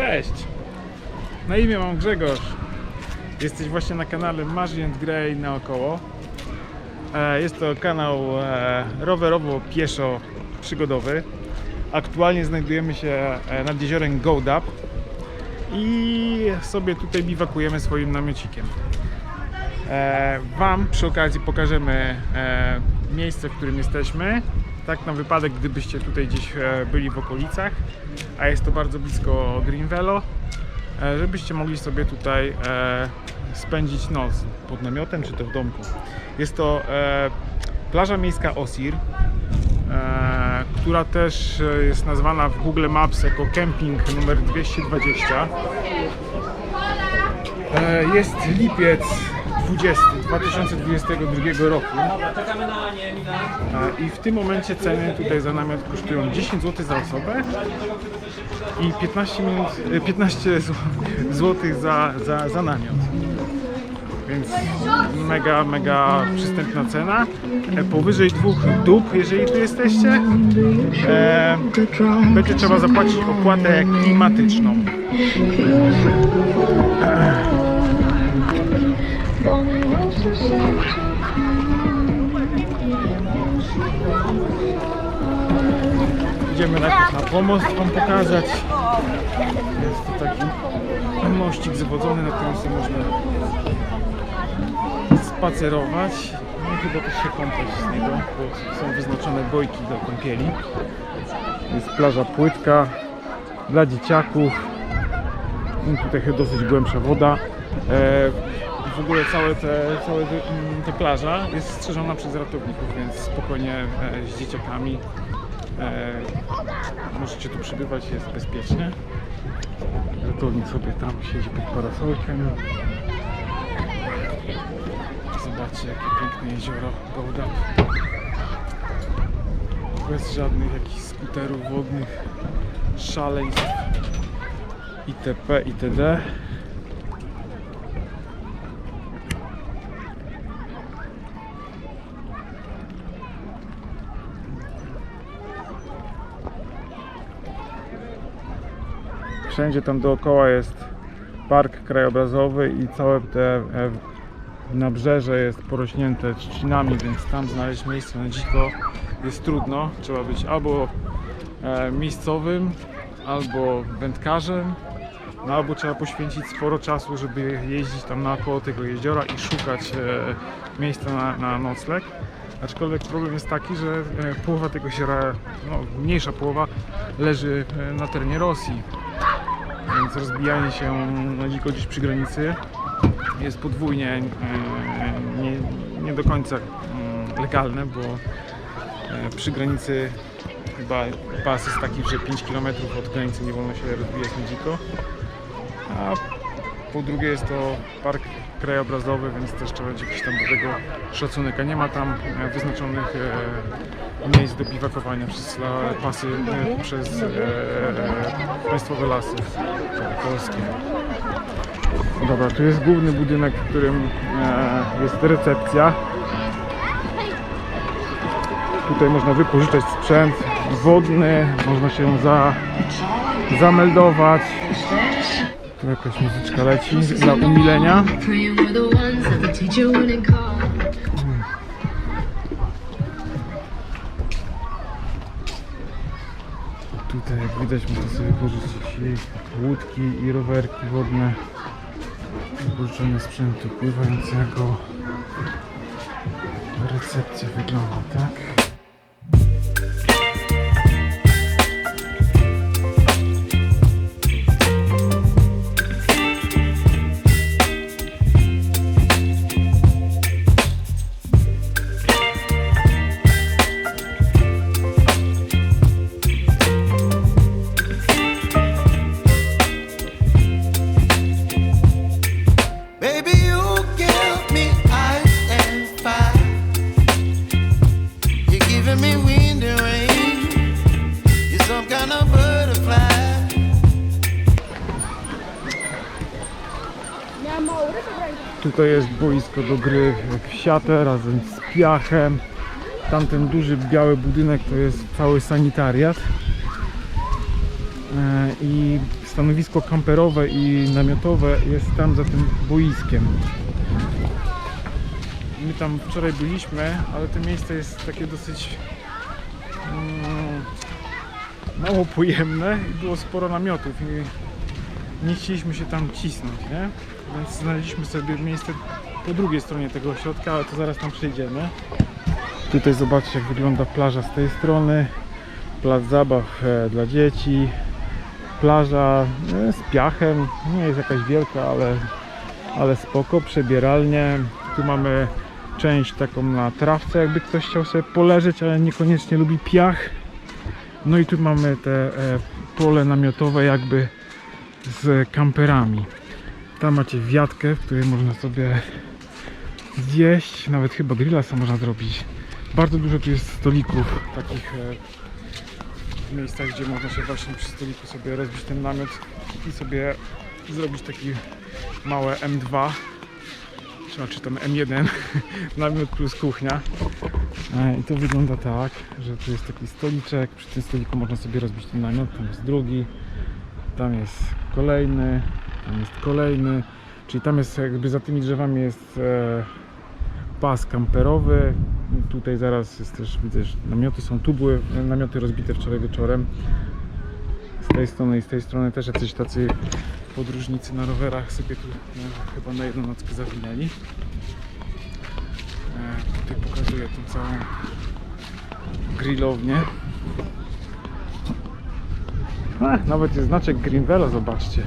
Cześć! Na imię mam Grzegorz. Jesteś właśnie na kanale Marzy and Grey naokoło. E, Jest to kanał e, rowerowo-pieszo-przygodowy. Aktualnie znajdujemy się e, nad jeziorem Goldap i sobie tutaj biwakujemy swoim namiocikiem. Wam przy okazji pokażemy miejsce, w którym jesteśmy. Tak na wypadek, gdybyście tutaj gdzieś e, byli w okolicach, a jest to bardzo blisko Greenvelo, e, żebyście mogli sobie tutaj e, spędzić noc pod namiotem czy to w domku. Jest to plaża miejska Osir, która też jest nazwana w Google Maps jako camping numer 220. E, Jest lipiec 20 2022 roku E, i w tym momencie ceny tutaj za namiot kosztują 10 zł za osobę i 15, minut, e, 15 zł za, za, za namiot. Więc mega, mega przystępna cena. E, Powyżej dwóch dób, jeżeli tu jesteście, e, będzie trzeba zapłacić opłatę klimatyczną. Idziemy najpierw na pomost Wam pokazać. Jest to taki mościk zawodzony, na którym sobie można spacerować. No chyba też się kąpać z niego, bo są wyznaczone bojki do kąpieli. Jest plaża płytka dla dzieciaków. No tutaj dosyć głębsza woda. W ogóle całe te, całe te, mm, ta plaża jest strzeżona przez ratowników, więc spokojnie e, z dzieciakami e, możecie tu przybywać, jest bezpiecznie. Ratownik sobie tam siedzi pod parasolkiem. Zobaczcie jakie piękne jezioro Gołda. Bez żadnych jakichś skuterów wodnych, szaleństw itp. itd. Wszędzie tam dookoła jest park krajobrazowy i całe te e, nabrzeże jest porośnięte trzcinami, więc tam znaleźć miejsce na dziko jest trudno. Trzeba być albo e, miejscowym, albo wędkarzem, no albo trzeba poświęcić sporo czasu, żeby jeździć tam naokoło tego jeziora i szukać e, miejsca na, na nocleg. Aczkolwiek problem jest taki, że połowa tego jeziora, no mniejsza połowa, leży na terenie Rosji. Więc rozbijanie się na dziko gdzieś przy granicy jest podwójnie e, nie, nie do końca mm, legalne, bo e, przy granicy chyba pas jest taki, że 5 km od granicy nie wolno się rozbijać na dziko. A po drugie jest to park krajobrazowy, więc też trzeba mieć jakiś tam do tego szacunek, a nie ma tam e, wyznaczonych e, miejsc do biwakowania przez la, pasy, e, przez e, państwowe lasy polskie. Dobra, tu jest główny budynek, w którym e, jest recepcja. Tutaj można wypożyczać sprzęt wodny, można się za, zameldować. Tu jakaś muzyczka leci dla umilenia. Tutaj jak widać można sobie pożyczyć łódki i rowerki wodne. Wypożyczone sprzętu pływającego. Recepcja wygląda tak. Siatę razem z piachem. Tamten duży biały budynek to jest cały sanitariat. E, I stanowisko kamperowe i namiotowe jest tam za tym boiskiem. My tam wczoraj byliśmy, ale to miejsce jest takie dosyć mm, mało pojemne i było sporo namiotów i nie chcieliśmy się tam cisnąć, nie? Więc znaleźliśmy sobie miejsce po drugiej stronie tego ośrodka, ale to zaraz tam przejdziemy. Tutaj zobaczcie jak wygląda plaża z tej strony. Plac zabaw e, dla dzieci. Plaża e, z piachem, nie jest jakaś wielka, ale, ale spoko, przebieralnie. Tu mamy część taką na trawce, jakby ktoś chciał sobie poleżeć, ale niekoniecznie lubi piach. No i tu mamy te e, pole namiotowe jakby z kamperami. Tam macie wiatkę, w której można sobie zjeść, nawet chyba grilla sobie można zrobić. Bardzo dużo tu jest stolików takich e, miejscach, gdzie można się właśnie przy stoliku sobie rozbić ten namiot i sobie zrobić taki małe M2 czy, czy tam M1 namiot plus kuchnia. E, i to wygląda tak, że tu jest taki stoliczek, przy tym stoliku można sobie rozbić ten namiot, tam jest drugi tam jest kolejny, tam jest kolejny, czyli tam jest jakby za tymi drzewami jest e, pas kamperowy, tutaj zaraz jest też, widzę, że namioty są, tu były namioty rozbite wczoraj wieczorem, z tej strony i z tej strony też jacyś tacy podróżnicy na rowerach sobie tu e, chyba na jedną nockę zawinęli. E, tutaj pokazuję tą całą grillownię. Nawet jest znaczek Greenvela, zobaczcie.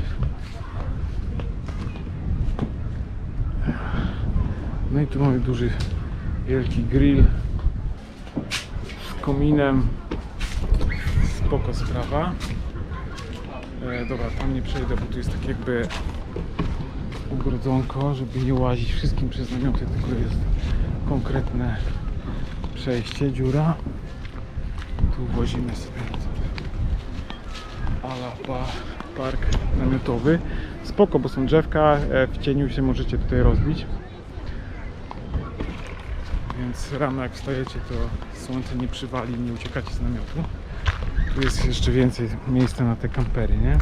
No i tu mamy duży, wielki grill z kominem. Spoko sprawa. E, dobra, tam nie przejdę, bo tu jest tak jakby ogrodzonko, żeby nie łazić wszystkim przez namioty, tylko jest konkretne przejście, dziura. Tu włazimy sobie ala pa, park namiotowy. Spoko, bo są drzewka, e, w cieniu się możecie tutaj rozbić. Więc rano jak wstajecie, to słońce nie przywali, nie uciekacie z namiotu. Tu jest jeszcze więcej miejsca na te kampery, nie?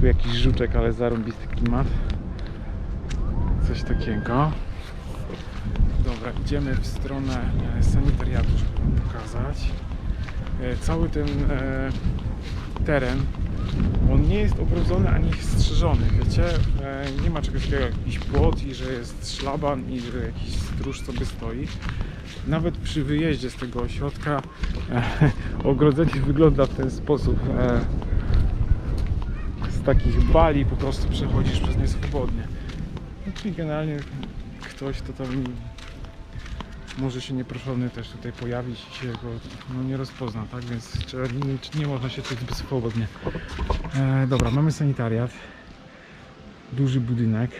Tu jakiś żuczek, ale zarąbisty klimat. Coś takiego. Dobra, idziemy w stronę e, sanitariatu, żeby wam pokazać. E, Cały ten e, teren, on nie jest ogrodzony ani strzeżony, wiecie? E, Nie ma czegoś takiego jak jakiś płot i że jest szlaban i że jakiś stróż sobie stoi. Nawet przy wyjeździe z tego ośrodka e, ogrodzenie wygląda w ten sposób. E, z takich bali po prostu przechodzisz przez nie swobodnie. No, czyli generalnie ktoś, kto tam może się nieproszony też tutaj pojawić i się go no, nie rozpozna, tak? Więc nie, nie można się czuć zbyt swobodnie. E, dobra, mamy sanitariat. Duży budynek.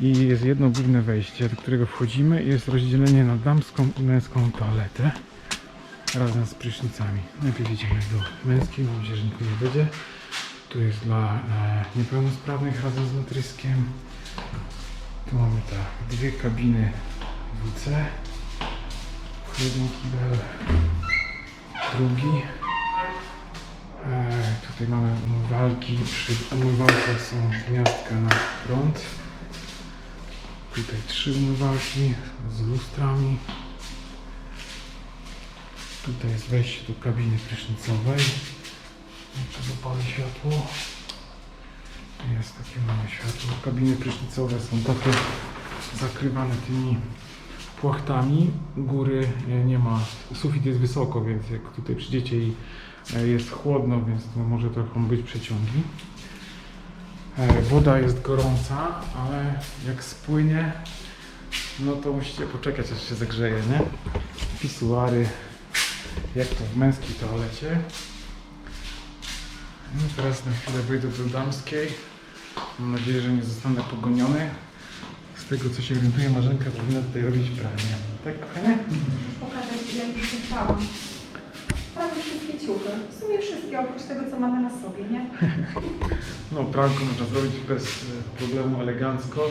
I jest jedno główne wejście, do którego wchodzimy i jest rozdzielenie na damską i męską toaletę razem z prysznicami. Najpierw idziemy do męskiej, mam nadzieję, że nikogo nie będzie. Tu jest dla e, niepełnosprawnych razem z matryskiem. Tu mamy tak, dwie kabiny WC. Jeden kibel, drugi. E, tutaj mamy umywalki. Przy umywalkach są gniazdka na prąd. Tutaj trzy umywalki z lustrami. Tutaj jest wejście do kabiny prysznicowej. Jeszcze zapalę światło. Jest takie małe światło. Kabiny prysznicowe są takie zakrywane tymi płachtami. Góry e, nie ma. Sufit jest wysoko, więc jak tutaj przyjdziecie i e, jest chłodno, więc to może trochę być przeciągi. E, Woda jest gorąca, ale jak spłynie, no to musicie poczekać aż się zagrzeje, nie? Pisuary, jak to w męskiej toalecie. No teraz na chwilę wyjdę do damskiej. Mam nadzieję, że nie zostanę pogoniony. Tego co się orientuję, Marzenka powinna tutaj robić pranie. Tak, kochanie? pokazać, ile już czytałam. Prawie wszystkie ciuchy. W sumie wszystkie, oprócz tego, co mamy na sobie, nie? No, pranko można zrobić bez e, problemu elegancko.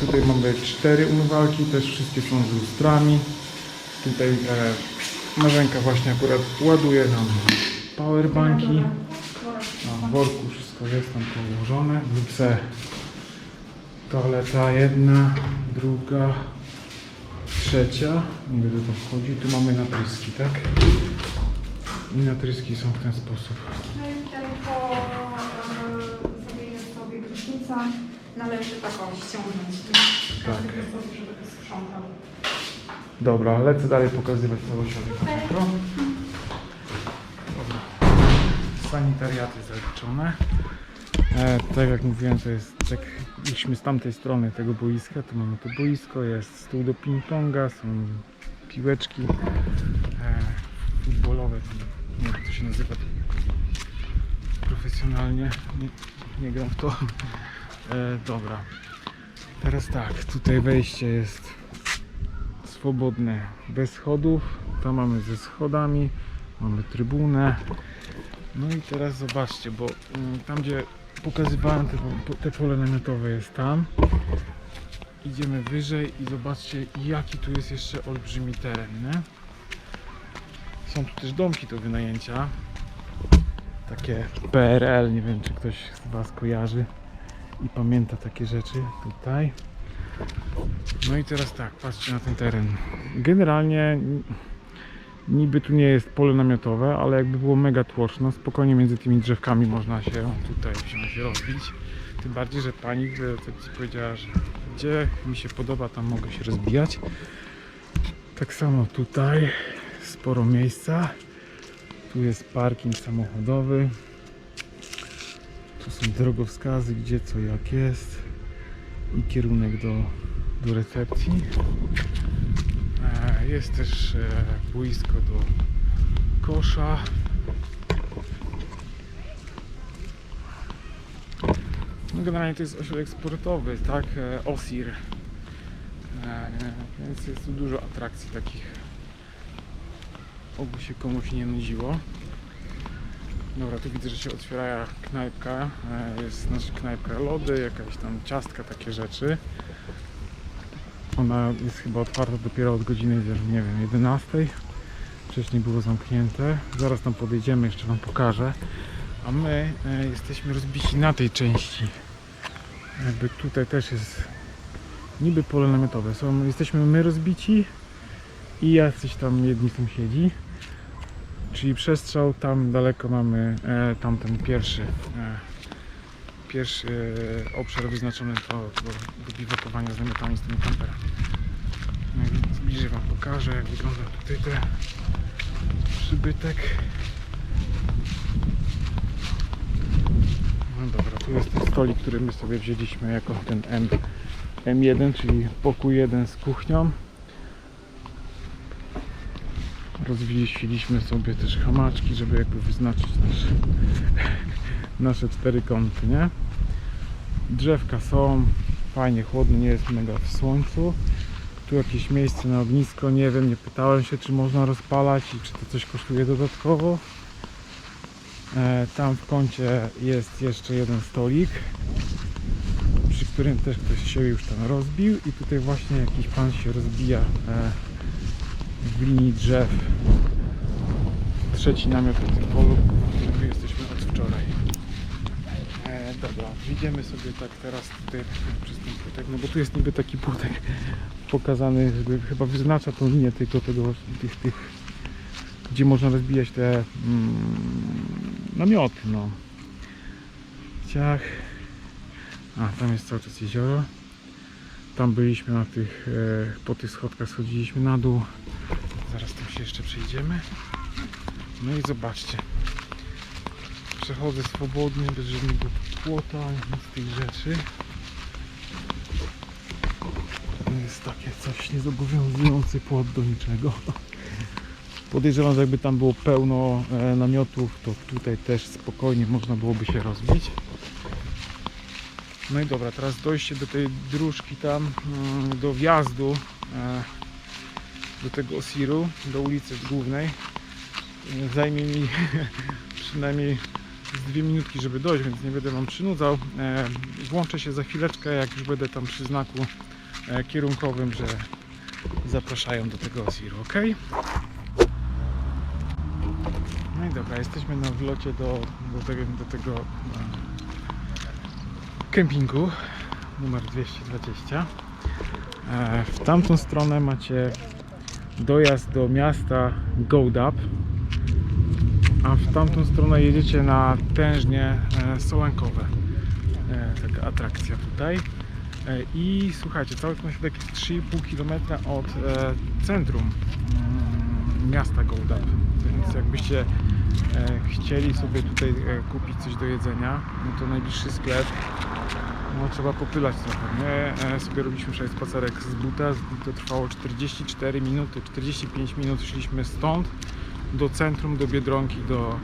Tutaj mamy cztery umywalki, też wszystkie są z lustrami. Tutaj e, Marzenka właśnie akurat ładuje nam powerbanki. Dobra. No, worku wszystko jest tam położone. WC, toaleta jedna, druga, trzecia. Nie wiem, to wchodzi. Tu mamy natryski, tak? I natryski są w ten sposób. No i tutaj po e, zrobieniu sobie prysznica należy taką ściągnąć. Tak. Każdy po sobie, żeby to sprzątał. Dobra, lecę dalej pokazywać całościowy mikro. Dobra. Sanitariaty zaliczone. E, tak jak mówiłem, to jest tak jeśli z tamtej strony tego boiska, to mamy to boisko, jest stół do ping-ponga, są piłeczki e, futbolowe, nie wiem jak to się nazywa profesjonalnie, nie, nie gram w to. E, dobra, teraz tak, tutaj wejście jest swobodne, bez schodów. Tam mamy ze schodami, mamy trybunę. No i teraz zobaczcie, bo mm, tam gdzie pokazywałem te, te pole namiotowe jest tam. Idziemy wyżej i zobaczcie jaki tu jest jeszcze olbrzymi teren, nie? Są tu też domki do wynajęcia. Takie PRL, nie wiem czy ktoś z Was kojarzy i pamięta takie rzeczy tutaj. No i teraz tak, patrzcie na ten teren. Generalnie niby tu nie jest pole namiotowe, ale jakby było mega tłoczno, spokojnie między tymi drzewkami można się tutaj wziąć rozbić. Tym bardziej, że pani w recepcji powiedziała, że gdzie mi się podoba, tam mogę się rozbijać. Tak samo tutaj, sporo miejsca. Tu jest parking samochodowy. Tu są drogowskazy, gdzie co jak jest i kierunek do, do recepcji. Jest też e, boisko do kosza. No generalnie to jest ośrodek sportowy, tak? E, Osir. E, Więc jest tu dużo atrakcji takich. Oby się komuś nie nudziło. Dobra, tu widzę, że się otwiera knajpka. Jest znaczy knajpka lody, jakaś tam ciastka, takie rzeczy. Ona jest chyba otwarta dopiero od godziny, nie wiem, 11. Wcześniej było zamknięte. Zaraz tam podejdziemy, jeszcze Wam pokażę. A my e, jesteśmy rozbici na tej części. Jakby tutaj też jest niby pole namiotowe. Są, jesteśmy my rozbici i jacyś tam jedni sąsiedzi. Czyli przestrzał, tam daleko mamy e, tamten pierwszy, e, pierwszy e, obszar wyznaczony do, do, do biwakowania z namiotami z tymi kamperami. No i bliżej Wam pokażę jak wygląda tutaj ten przybytek. No dobra, tu jest ten stolik, który my sobie wzięliśmy jako ten M, M1, czyli pokój 1 z kuchnią. Rozwieściliśmy sobie też hamaczki, żeby jakby wyznaczyć nasze, nasze cztery kąty, nie? Drzewka są, fajnie, chłodno, nie jest mega w słońcu. Tu jakieś miejsce na ognisko, nie wiem, nie pytałem się czy można rozpalać i czy to coś kosztuje dodatkowo. E, tam w kącie jest jeszcze jeden stolik, przy którym też ktoś się już tam rozbił i tutaj właśnie jakiś pan się rozbija e, w linii drzew. Trzeci namiot w tym polu, w którym my jesteśmy od wczoraj. Dobra, idziemy sobie tak teraz tutaj przez ten płotek, no bo tu jest niby taki płotek pokazany, chyba wyznacza tą linię tylko tego, tych, tych gdzie można rozbijać te mm, namioty, no. Ciach. A, tam jest cały czas jezioro. Tam byliśmy na tych, e, po tych schodkach schodziliśmy na dół. Zaraz tam się jeszcze przejdziemy. No i zobaczcie. Przechodzę swobodnie, bez żadnego płota, nic z tych rzeczy. To jest takie coś niezobowiązujący płot do niczego. Podejrzewam, że jakby tam było pełno e, namiotów, to tutaj też spokojnie można byłoby się rozbić. No i dobra, teraz dojście do tej dróżki tam, mm, do wjazdu e, do tego Osiru, do ulicy głównej. Zajmie mi przynajmniej dwie minutki, żeby dojść, więc nie będę Wam przynudzał. E, Włączę się za chwileczkę, jak już będę tam przy znaku e, kierunkowym, że zapraszają do tego Osiru, ok? No i dobra, jesteśmy na wlocie do, do tego, do tego e, kempingu numer 220. E, w tamtą stronę macie dojazd do miasta Goldap, a w tamtą stronę jedziecie na tężnie e, solankowe. E, taka atrakcja tutaj. E, I słuchajcie, cały jest 3,5 km od centrum mm, miasta Goldap. Więc jakbyście chcieli sobie tutaj kupić coś do jedzenia, no to najbliższy sklep no, trzeba popylać trochę. My sobie robiliśmy wczoraj spacerek z buta, to trwało 44 minuty, 45 minut szliśmy stąd do centrum, do Biedronki, do,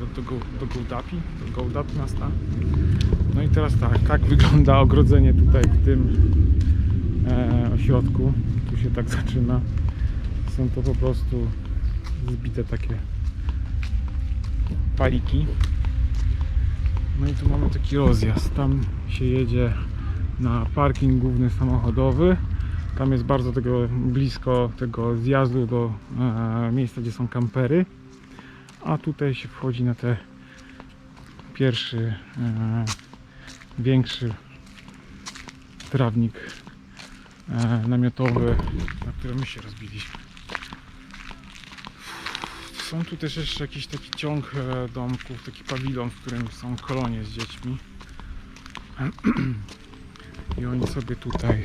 do, do, do Gołdapi, do miasta. No i teraz tak, tak wygląda ogrodzenie tutaj w tym e, ośrodku. Tu się tak zaczyna. Są to po prostu zbite takie paliki. No i tu mamy taki rozjazd. Tam się jedzie na parking główny samochodowy. Tam jest bardzo tego blisko tego zjazdu do e, miejsca, gdzie są kampery. A tutaj się wchodzi na te pierwszy e, większy trawnik e, namiotowy, na którym my się rozbiliśmy. Są tu też jeszcze jakiś taki ciąg e, domków, taki pawilon, w którym są kolonie z dziećmi. I oni sobie tutaj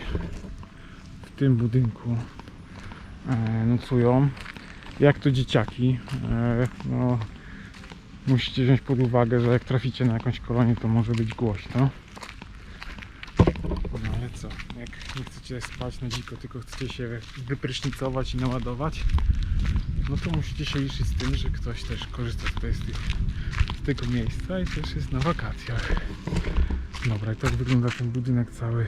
tym budynku e, nocują. Jak to dzieciaki. E, no, musicie wziąć pod uwagę, że jak traficie na jakąś kolonię, to może być głośno. No ale co, jak nie chcecie spać na dziko, tylko chcecie się wyprysznicować i naładować, no to musicie się liczyć z tym, że ktoś też korzysta tutaj z, tych, z tego miejsca i też jest na wakacjach. Dobra, i tak wygląda ten budynek cały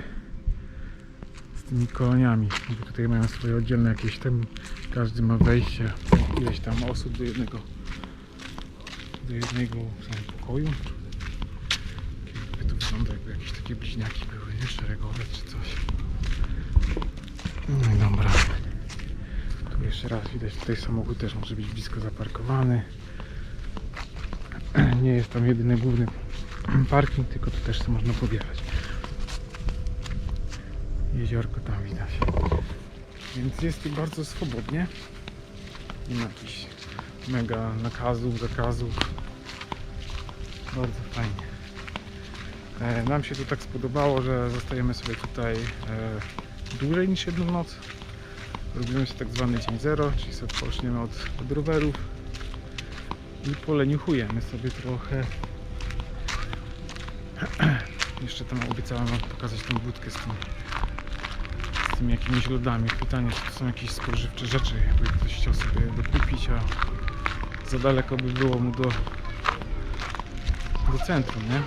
tymi koloniami. Tutaj mają swoje oddzielne jakieś tam, każdy ma wejście, ileś tam osób do jednego do jednego pokoju. Jakby to wygląda jakby jakieś takie bliźniaki były, nie? Szeregowe czy coś. No i dobra. Tu jeszcze raz widać, tutaj samochód też może być blisko zaparkowany. Nie jest tam jedyny główny parking, tylko tu też można podjechać. Jeziorko tam widać. Więc jest tu bardzo swobodnie. Nie ma jakichś mega nakazów, zakazów. Bardzo fajnie. E, nam się tu tak spodobało, że zostajemy sobie tutaj e, dłużej niż jedną noc. Robimy sobie tak zwany dzień zero, czyli sobie odpoczniemy od, od rowerów i poleniuchujemy sobie trochę. Jeszcze tam obiecałem wam pokazać tą budkę z tym tymi jakimiś lodami. Pytanie, czy to są jakieś spożywcze rzeczy, jakby ktoś chciał sobie dokupić, a za daleko by było mu do, do centrum, nie?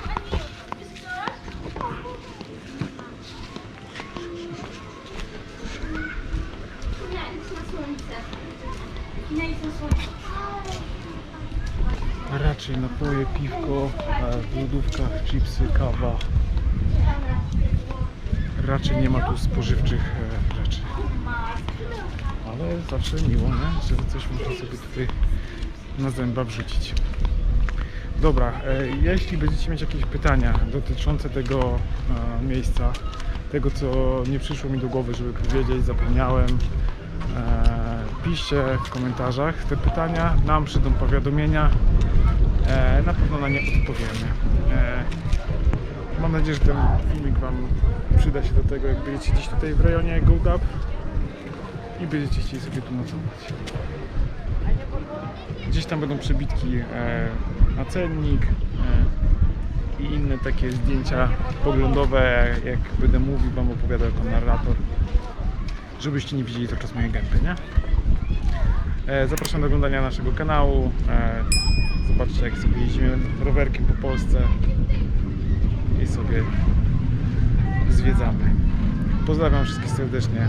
Raczej napoje, piwko, w lodówkach chipsy, kawa. Raczej nie ma tu spożywczych e. Ale zawsze miło, nie? że coś można sobie tutaj na zęba wrzucić. Dobra, e, jeśli będziecie mieć jakieś pytania dotyczące tego e, miejsca, tego co nie przyszło mi do głowy, żeby powiedzieć, zapomniałem, e, piszcie w komentarzach te pytania, nam przyjdą powiadomienia, e, na pewno na nie odpowiemy. E, mam nadzieję, że ten filmik Wam przyda się do tego, jak będziecie gdzieś tutaj w rejonie Gold Up i będziecie chcieli sobie tu nocować. Gdzieś tam będą przebitki e, na cennik e, i inne takie zdjęcia poglądowe, jak będę mówił, Wam opowiadał jako narrator, żebyście nie widzieli cały czas mojej gęby, nie? E, zapraszam do oglądania naszego kanału. E, zobaczcie, jak sobie jeździmy rowerkiem po Polsce i sobie zwiedzamy. Pozdrawiam wszystkich serdecznie.